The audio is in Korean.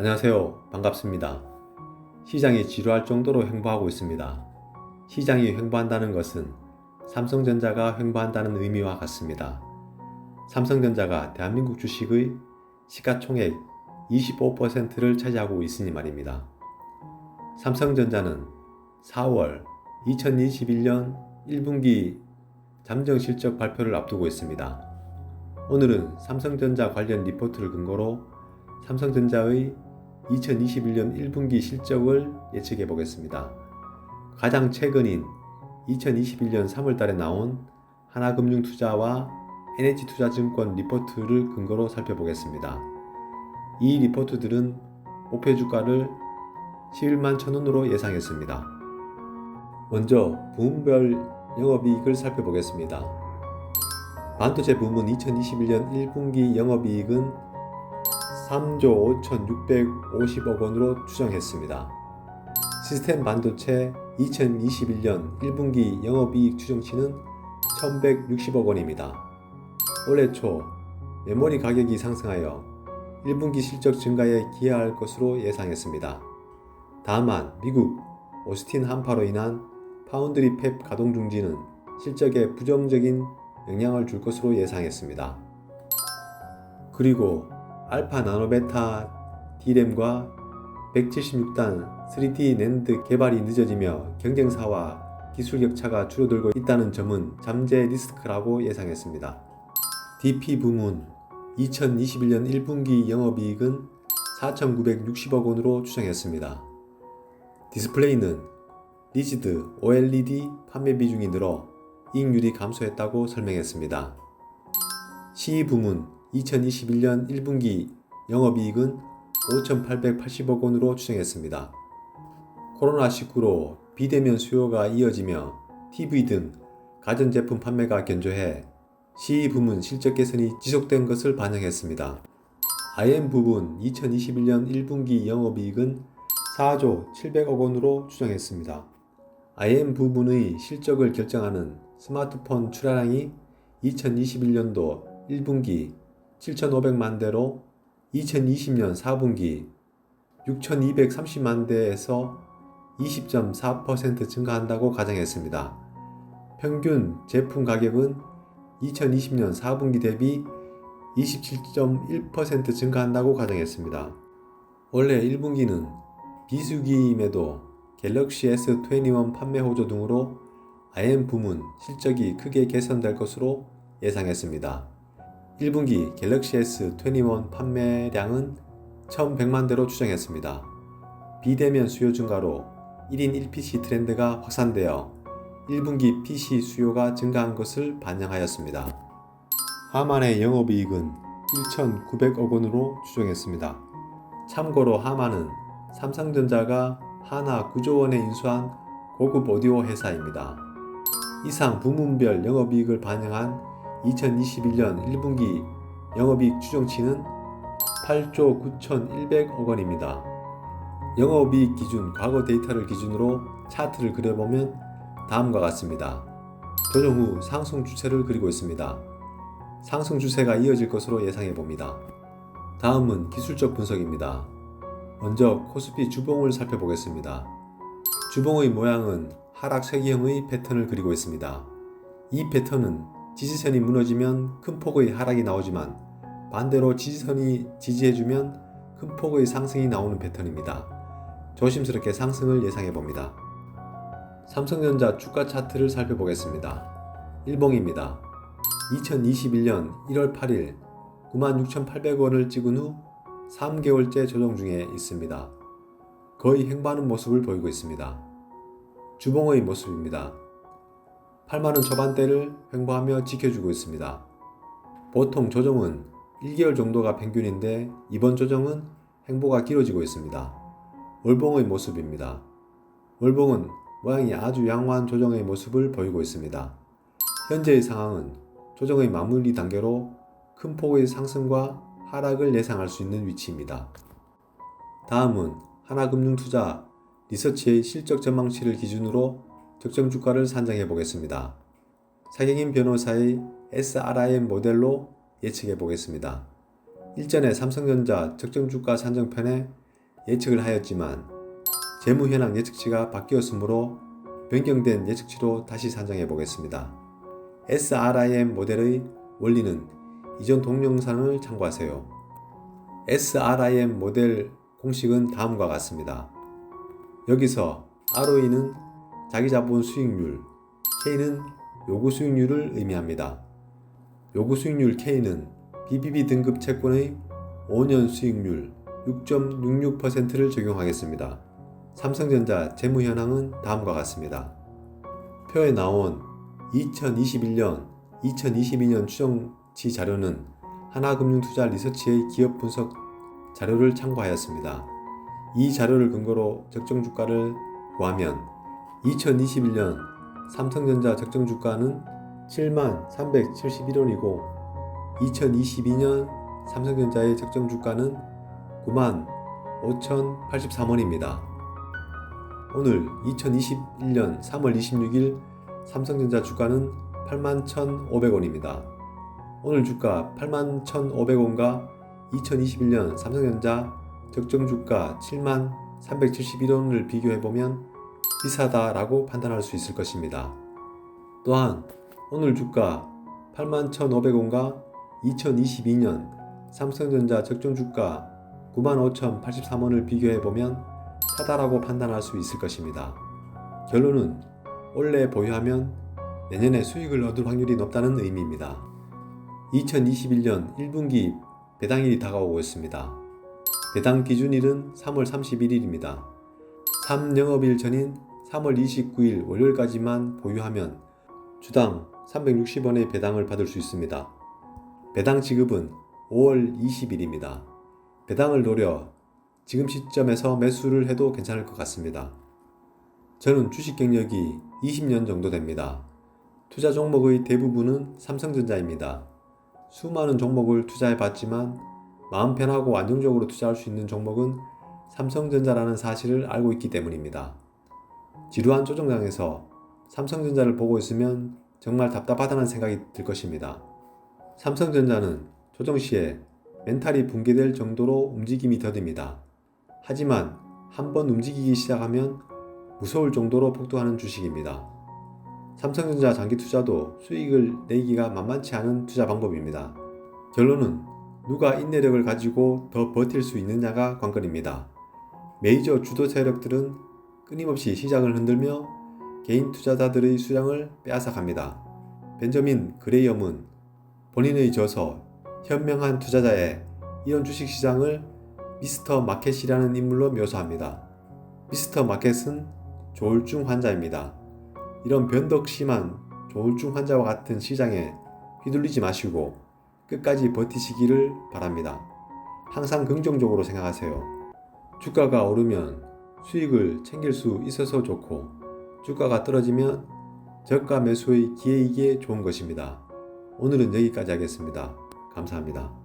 안녕하세요. 반갑습니다. 시장이 지루할 정도로 횡보하고 있습니다. 시장이 횡보한다는 것은 삼성전자가 횡보한다는 의미와 같습니다. 삼성전자가 대한민국 주식의 시가총액 25%를 차지하고 있으니 말입니다. 삼성전자는 4월 2021년 1분기 잠정 실적 발표를 앞두고 있습니다. 오늘은 삼성전자 관련 리포트를 근거로 삼성전자의 2021년 1분기 실적을 예측해 보겠습니다. 가장 최근인 2021년 3월 달에 나온 하나금융투자와 NH투자증권 리포트를 근거로 살펴보겠습니다. 이 리포트들은 목표 주가를 11만 천원으로 예상했습니다. 먼저 부문별 영업이익을 살펴보겠습니다. 반도체 부문 2021년 1분기 영업이익은 3조 5,650억 원으로 추정했습니다. 시스템 반도체 2021년 1분기 영업이익 추정치는 1,160억 원입니다. 올해 초 메모리 가격이 상승하여 1분기 실적 증가에 기여할 것으로 예상했습니다. 다만 미국 오스틴 한파로 인한 파운드리 팹 가동 중지는 실적에 부정적인 영향을 줄 것으로 예상했습니다. 그리고 알파 나노베타 D램과 176단 3D 낸드 개발이 늦어지며 경쟁사와 기술 격차가 줄어들고 있다는 점은 잠재 리스크라고 예상했습니다. DP 부문 2021년 1분기 영업이익은 4,960억 원으로 추정했습니다. 디스플레이는 리지드 OLED 판매 비중이 늘어 이익률이 감소했다고 설명했습니다. CE 부문 2021년 1분기 영업이익은 5,880억 원으로 추정했습니다. 코로나19로 비대면 수요가 이어지며 TV 등 가전제품 판매가 견조해 CE 부문 실적 개선이 지속된 것을 반영했습니다. IM 부분 2021년 1분기 영업이익은 4조 700억 원으로 추정했습니다. IM 부분의 실적을 결정하는 스마트폰 출하량이 2021년도 1분기 7,500만 대로 2020년 4분기 6,230만 대에서 20.4% 증가한다고 가정했습니다. 평균 제품 가격은 2020년 4분기 대비 27.1% 증가한다고 가정했습니다. 원래 1분기는 비수기임에도 갤럭시 S21 판매 호조 등으로 IM 부문 실적이 크게 개선될 것으로 예상했습니다. 1분기 갤럭시 S21 판매량은 1100만 대로 추정했습니다. 비대면 수요 증가로 1인 1PC 트렌드가 확산되어 1분기 PC 수요가 증가한 것을 반영하였습니다. 하만의 영업이익은 1,900억 원으로 추정했습니다. 참고로 하만은 삼성전자가 하나 9조 원에 인수한 고급 오디오 회사입니다. 이상 부문별 영업이익을 반영한 2021년 1분기 영업이익 추정치는 8조 9,100억 원입니다. 영업이익 기준 과거 데이터를 기준으로 차트를 그려보면 다음과 같습니다. 조정 후 상승 추세를 그리고 있습니다. 상승 추세가 이어질 것으로 예상해 봅니다. 다음은 기술적 분석입니다. 먼저 코스피 주봉을 살펴보겠습니다. 주봉의 모양은 하락 세기형의 패턴을 그리고 있습니다. 이 패턴은 지지선이 무너지면 큰 폭의 하락이 나오지만 반대로 지지선이 지지해주면 큰 폭의 상승이 나오는 패턴입니다. 조심스럽게 상승을 예상해 봅니다. 삼성전자 주가 차트를 살펴보겠습니다. 1봉입니다. 2021년 1월 8일 96,800원을 찍은 후 3개월째 조정 중에 있습니다. 거의 횡보하는 모습을 보이고 있습니다. 주봉의 모습입니다. 8만원 초반대를 횡보하며 지켜주고 있습니다. 보통 조정은 1개월 정도가 평균인데 이번 조정은 횡보가 길어지고 있습니다. 월봉의 모습입니다. 월봉은 모양이 아주 양호한 조정의 모습을 보이고 있습니다. 현재의 상황은 조정의 마무리 단계로 큰 폭의 상승과 하락을 예상할 수 있는 위치입니다. 다음은 하나금융투자 리서치의 실적 전망치를 기준으로 적정 주가를 산정해 보겠습니다. 사경인 변호사의 SRIM 모델로 예측해 보겠습니다. 일전에 삼성전자 적정 주가 산정편에 예측을 하였지만 재무 현황 예측치가 바뀌었으므로 변경된 예측치로 다시 산정해 보겠습니다. SRIM 모델의 원리는 이전 동영상을 참고하세요. SRIM 모델 공식은 다음과 같습니다. 여기서 ROE는 자기자본 수익률, K는 요구 수익률을 의미합니다. 요구 수익률 K는 BBB 등급 채권의 5년 수익률 6.66%를 적용하겠습니다. 삼성전자 재무 현황은 다음과 같습니다. 표에 나온 2021년, 2022년 추정치 자료는 하나금융투자 리서치의 기업 분석 자료를 참고하였습니다. 이 자료를 근거로 적정 주가를 구하면 2021년 삼성전자 적정 주가는 7만 371원이고 2022년 삼성전자의 적정 주가는 9만 5,083원입니다. 오늘 2021년 3월 26일 삼성전자 주가는 8만 1,500원입니다. 오늘 주가 8만 1,500원과 2021년 삼성전자 적정 주가 7만 371원을 비교해보면 비싸다라고 판단할 수 있을 것입니다. 또한 오늘 주가 8만 1,500원과 2022년 삼성전자 적정 주가 95,083원을 비교해 보면 사다라고 판단할 수 있을 것입니다. 결론은 올해 보유하면 내년에 수익을 얻을 확률이 높다는 의미입니다. 2021년 1분기 배당일이 다가오고 있습니다. 배당 기준일은 3월 31일입니다. 3영업일 전인 3월 29일 월요일까지만 보유하면 주당 360원의 배당을 받을 수 있습니다. 배당 지급은 5월 20일입니다. 배당을 노려 지금 시점에서 매수를 해도 괜찮을 것 같습니다. 저는 주식 경력이 20년 정도 됩니다. 투자 종목의 대부분은 삼성전자입니다. 수많은 종목을 투자해 봤지만 마음 편하고 안정적으로 투자할 수 있는 종목은 삼성전자라는 사실을 알고 있기 때문입니다. 지루한 조정장에서 삼성전자를 보고 있으면 정말 답답하다는 생각이 들 것입니다. 삼성전자는 조정 시에 멘탈이 붕괴될 정도로 움직임이 더딥니다. 하지만 한 번 움직이기 시작하면 무서울 정도로 폭등하는 주식입니다. 삼성전자 장기 투자도 수익을 내기가 만만치 않은 투자 방법입니다. 결론은 누가 인내력을 가지고 더 버틸 수 있느냐가 관건입니다. 메이저 주도 세력들은 끊임없이 시장을 흔들며 개인 투자자들의 수량을 빼앗아갑니다. 벤저민 그레이엄은 본인의 저서 현명한 투자자의 이런 주식시장을 미스터 마켓이라는 인물로 묘사합니다. 미스터 마켓은 조울증 환자입니다. 이런 변덕 심한 조울증 환자와 같은 시장에 휘둘리지 마시고 끝까지 버티시기를 바랍니다. 항상 긍정적으로 생각하세요. 주가가 오르면 수익을 챙길 수 있어서 좋고 주가가 떨어지면 저가 매수의 기회이기에 좋은 것입니다. 오늘은 여기까지 하겠습니다. 감사합니다.